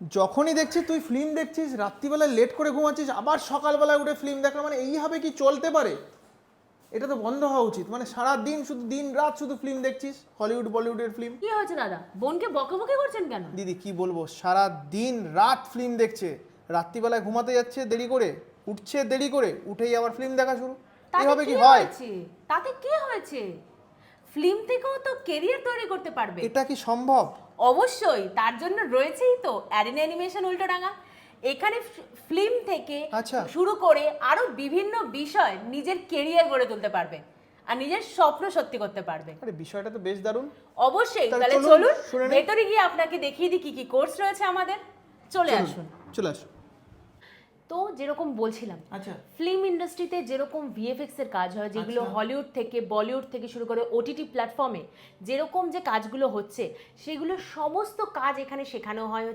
যখনই দেখছি তুই ফিল্ম দেখছিস রাত্রিবেলা লেট করে ঘুমাচ্ছিস আবার সকালবেলায় উঠে ফিল্ম দেখা মানে এইভাবে কি চলতে পারে? এটা তো বন্ধ হওয়া উচিত। মানে সারা দিন শুধু দিন রাত শুধু ফিল্ম দেখছিস হলিউড বলিউডের ফিল্ম কি হয়েছে দাদা? বোনকে বকাবকি করছেন কেন? দিদি কি বলব? সারা দিন রাত ফিল্ম দেখছে রাত্রিবেলায় ঘুমাতে যাচ্ছে দেরি করে উঠছে দেরি করে উঠেই আবার ফিল্ম দেখা শুরু। তাতে এইভাবে কি কি হয়? হয়েছে? তাতে কি হয়েছে? ফিল্ম থেকেও তো কেরিয়ার তৈরি করতে পারবে। এটা কি সম্ভব? অবশ্যই তার জন্য রয়েছেই তো অ্যারিনা অ্যানিমেশন উল্টোডাঙা এখানে ফিল্ম থেকে আচ্ছা। শুরু করে আরও বিভিন্ন বিষয় নিজের কেরিয়ার গড়ে তুলতে পারবে আর নিজের স্বপ্ন সত্যি করতে পারবে। আরে বিষয়টা তো বেশ দারুণ। অবশ্যই তাহলে চলুন, ভেতরে গিয়ে আপনাকে দেখিয়ে দিই কি কি কোর্স রয়েছে আমাদের। চলে আসুন। চলে আসো তো যেরকম বলছিলাম আচ্ছা। ফিল্ম ইন্ডাস্ট্রিতে যেরকম ভিএফএক্স এর কাজ হয় যেগুলো হলিউড থেকে বলিউড থেকে শুরু করে ওটিটি প্ল্যাটফর্মে যেরকম যে কাজগুলো হচ্ছে সেগুলো সমস্ত কাজ এখানে শেখানো হয়